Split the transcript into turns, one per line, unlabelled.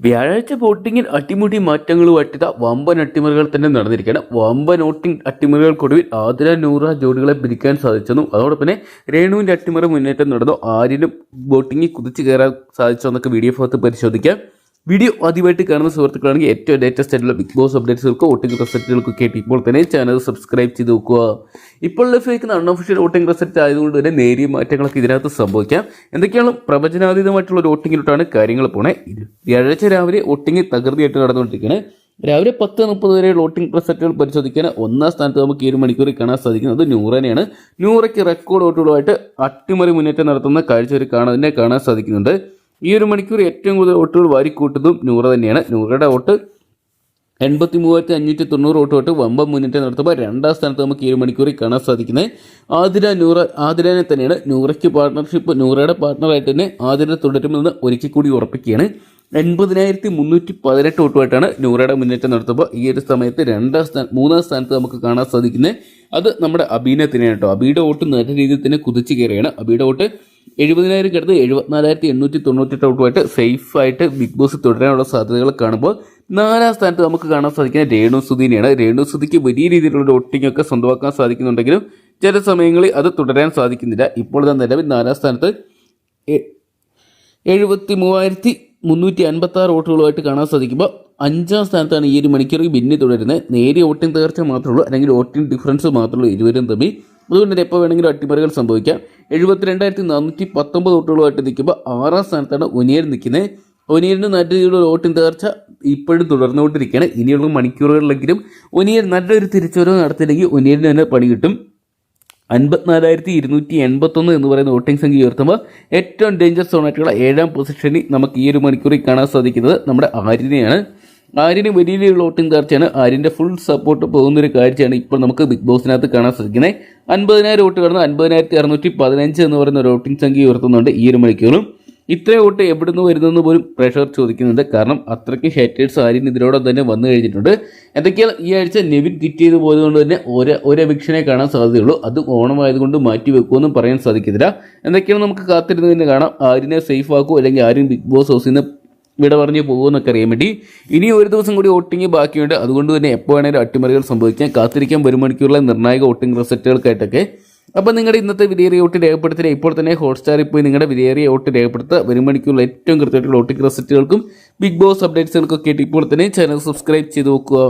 വ്യാഴാഴ്ച വോട്ടിങ്ങിൽ അട്ടിമുടി മാറ്റങ്ങളുമായിട്ട് വമ്പൻ അട്ടിമറികൾ തന്നെ നടന്നിരിക്കുകയാണ്. വമ്പൻ വോട്ടിംഗ് അട്ടിമറികൾക്കൊടുവിൽ ആതിര നൂറ ജോഡികളെ പിരിക്കാൻ സാധിച്ചെന്നു അതോടൊപ്പം തന്നെ രേണുവിന്റെ അട്ടിമറി മുന്നേറ്റം നടന്നു. ആരിലും വോട്ടിങ്ങിൽ കുതിച്ചു കയറാൻ സാധിച്ചോ എന്നൊക്കെ വീഡിയോ ഭാഗത്ത് പരിശോധിക്കാം. വീഡിയോ ആദ്യമായിട്ട് കാണുന്ന സുഹൃത്തുക്കളാണെങ്കിൽ ഏറ്റവും ലേറ്റസ്റ്റ് ആയിട്ടുള്ള ബിഗ് ബോസ് അപ്ഡേറ്റ്സുകൾക്ക് വോട്ടിംഗ് റിസൾട്ടുകൾക്കൊക്കെ ആയിട്ട് ഇപ്പോൾ തന്നെ ചാനൽ സബ്സ്ക്രൈബ് ചെയ്ത് നോക്കുക. ഇപ്പോൾ ലഭ്യമാക്കുന്ന അൺഒഫീഷ്യൽ വോട്ടിംഗ് റിസൾട്ട് ആയതുകൊണ്ട് തന്നെ നേരിയ മാറ്റങ്ങളൊക്കെ ഇതിനകത്ത് സംഭവിക്കാം. എന്തൊക്കെയാണ് പ്രവചനാതീതമായിട്ടുള്ള ഒരു വോട്ടിങ്ങിലോട്ടാണ് കാര്യങ്ങൾ പോണേ? വ്യാഴാഴ്ച രാവിലെ വോട്ടിംഗ് തകൃതിയായിട്ട് നടന്നുകൊണ്ടിരിക്കുകയാണ്. രാവിലെ പത്ത് മുപ്പത് വരെ വോട്ടിംഗ് റിസൾട്ടുകൾ പരിശോധിക്കാൻ ഒന്നാം സ്ഥാനത്ത് നമുക്ക് ഈ ഒരു മണിക്കൂറിൽ കാണാൻ സാധിക്കുന്നത് നൂറനെയാണ്. നൂറയ്ക്ക് റെക്കോർഡ് വോട്ടുകളുമായിട്ട് അട്ടിമറി മുന്നേറ്റം നടത്തുന്ന കാഴ്ച ഒരു കാണാൻ സാധിക്കുന്നുണ്ട്. ഈ ഒരു മണിക്കൂർ ഏറ്റവും കൂടുതൽ വോട്ടുകൾ വാരിക്കൂട്ടുന്നതും നൂറ് തന്നെയാണ്. നൂറയുടെ വോട്ട് എൺപത്തി മൂവായിരത്തി അഞ്ഞൂറ്റി തൊണ്ണൂറ് വോട്ട് തൊട്ട് വമ്പം മുന്നേറ്റം നടത്തുമ്പോൾ രണ്ടാം സ്ഥാനത്ത് നമുക്ക് ഈ ഒരു മണിക്കൂറിൽ കാണാൻ സാധിക്കുന്നത് ആതിര നൂറ ആതിരനെ തന്നെയാണ്. നൂറയ്ക്ക് പാർട്ട്ണർഷിപ്പ് നൂറയുടെ പാർട്ട്ണറായിട്ട് തന്നെ ആതിര തുടരുമെന്ന് ഒരിക്കൽ കൂടി ഉറപ്പിക്കുകയാണ്. എൺപതിനായിരത്തി മുന്നൂറ്റി പതിനെട്ട് വോട്ടുമായിട്ടാണ് നൂറയുടെ മുന്നേറ്റം നടത്തുമ്പോൾ ഈ ഒരു സമയത്ത് രണ്ടാം സ്ഥാന മൂന്നാം സ്ഥാനത്ത് നമുക്ക് കാണാൻ സാധിക്കുന്നത്. അത് നമ്മുടെ അബീനെ തന്നെയാണ് കേട്ടോ. അബിയുടെ വോട്ട് നല്ല രീതിയിൽ തന്നെ കുതിച്ചു കയറുകയാണ്. അബിയുടെ വോട്ട് എഴുപതിനായിരം കിടന്ന് എഴുപത്തിനാലായിരത്തി എണ്ണൂറ്റി തൊണ്ണൂറ്റെട്ട് ആയിട്ട് സേഫായിട്ട് ബിഗ് ബോസ് തുടരാനുള്ള സാധ്യതകൾ കാണുമ്പോൾ നാലാം സ്ഥാനത്ത് നമുക്ക് കാണാൻ സാധിക്കുന്ന രേണു സുധീനെയാണ്. രേണു സുധിക്ക് വലിയ രീതിയിലുള്ള വോട്ടിംഗ് ഒക്കെ സ്വന്തമാക്കാൻ സാധിക്കുന്നുണ്ടെങ്കിലും ചില സമയങ്ങളിൽ അത് തുടരാൻ സാധിക്കുന്നില്ല. ഇപ്പോൾ തന്നെ നിലവിൽ നാലാം സ്ഥാനത്ത് എഴുപത്തി മൂവായിരത്തി മുന്നൂറ്റി അൻപത്തി ആറ് വോട്ടുകളുമായിട്ട് കാണാൻ സാധിക്കുമ്പോൾ അഞ്ചാം സ്ഥാനത്താണ് ഈ ഒരു മണിക്കൂറിൽ ഭിന്നി തുടരുന്നത്. നേരിയ വോട്ടിംഗ് തകർച്ച മാത്രമേ ഉള്ളൂ. അല്ലെങ്കിൽ വോട്ടിംഗ് ഡിഫറൻസ് മാത്രമേ ഉള്ളൂ. ഇരുവരും തമ്മിൽ അതുകൊണ്ട് തന്നെ എപ്പോൾ വേണമെങ്കിലും അട്ടിമറികൾ സംഭവിക്കാം. എഴുപത്തിരണ്ടായിരത്തി നാനൂറ്റി പത്തൊമ്പത് വോട്ടുകളുമായിട്ട് നിൽക്കുമ്പോൾ ആറാം സ്ഥാനത്താണ് ഒനിയർ നിൽക്കുന്നത് ഒനിയറിന് നല്ല രീതിയിലുള്ള വോട്ടിംഗ് തകർച്ച ഇപ്പോഴും തുടർന്നുകൊണ്ടിരിക്കുകയാണ്. ഇനിയുള്ള മണിക്കൂറുകളിലെങ്കിലും ഒനിയർ നല്ലൊരു തിരിച്ചുവരവ് നടത്തിയില്ലെങ്കിൽ ഒനിയറിന് തന്നെ പണി കിട്ടും. അൻപത്തിനാലായിരത്തി ഇരുന്നൂറ്റി എൺപത്തൊന്ന് എന്ന് പറയുന്ന വോട്ടിംഗ് സംഖ്യ ഉയർത്തുമ്പോൾ ഏറ്റവും ഡേഞ്ചർ സോണായിട്ടുള്ള ഏഴാം പൊസിഷനിൽ നമുക്ക് ഈ ഒരു മണിക്കൂറിൽ കാണാൻ സാധിക്കുന്നത് നമ്മുടെ ആര്യനെയാണ്. ആര്യന് വലിയ രീതിയിലുള്ള വോട്ടിംഗ് തകർച്ചയാണ് ആര്യന്റെ ഫുൾ സപ്പോർട്ട് പോകുന്ന ഒരു കാഴ്ചയാണ് ഇപ്പോൾ നമുക്ക് ബിഗ് ബോസിനകത്ത് കാണാൻ സാധിക്കുന്നത്. അൻപതിനായിരം വോട്ട് കടന്ന് അൻപതിനായിരത്തി അറുന്നൂറ്റി പതിനഞ്ച് എന്ന് പറയുന്ന വോട്ടിംഗ് സംഖ്യ ഉയർത്തുന്നുണ്ട് ഈ ഒരു മണിക്കൂറും ഇത്രയും വോട്ട് എവിടെ നിന്ന് വരുന്നെന്ന് പോലും പ്രഷർ ചോദിക്കുന്നുണ്ട്. കാരണം അത്രയ്ക്ക് ഹേറ്റേഴ്സ് ആര്യൻ ഇതിനോടൊപ്പം തന്നെ വന്നു കഴിഞ്ഞിട്ടുണ്ട്. എന്തൊക്കെയാണ് ഈ ആഴ്ച നെവിൻ കിറ്റ് ചെയ്ത് പോയതുകൊണ്ട് തന്നെ ഒരു ഒരു എവിക്ഷനെ കാണാൻ സാധ്യതയുള്ളൂ. അത് ഓണമായതുകൊണ്ട് മാറ്റി വെക്കുമെന്നും പറയാൻ സാധിക്കത്തില്ല എന്തൊക്കെയാണ് നമുക്ക് കാത്തിരുന്ന് തന്നെ കാണാം. ആര്യനെ സേഫ് ആക്കുമോ അല്ലെങ്കിൽ ആര്യൻ ബിഗ് ബോസ് ഹൗസിൽ നിന്ന് വിട പറഞ്ഞ് പോകുമെന്നൊക്കെ അറിയാൻ വേണ്ടി ഇനി ഒരു ദിവസം കൂടി വോട്ടിംഗ് ബാക്കിയുണ്ട്. അതുകൊണ്ട് തന്നെ എപ്പോൾ വേണേലും അട്ടിമറികൾ സംഭവിക്കാം. കാത്തിരിക്കാൻ ഒരു മണിക്കൂറിലെ നിർണായക വോട്ടിംഗ് റിസൾട്ടുകൾക്കായിട്ടൊക്കെ. അപ്പോൾ നിങ്ങളുടെ ഇന്നത്തെ വിലയേറിയ വോട്ട് രേഖപ്പെടുത്തില്ല ഇപ്പോൾ തന്നെ ഹോട്ട്സ്റ്റാറിൽ പോയി നിങ്ങളുടെ വിലയേറിയ വോട്ട് രേഖപ്പെടുത്തുക. വരും മണിക്കൂറിൽ ഏറ്റവും കൃത്യമായിട്ടുള്ള വോട്ടിംഗ് റിസൾട്ടുകൾക്കും ബിഗ് ബോസ് അപ്ഡേറ്റ്സുകൾക്കൊക്കെ ആയിട്ട് ഇപ്പോൾ തന്നെ ചാനൽ സബ്സ്ക്രൈബ് ചെയ്ത് നോക്കുക.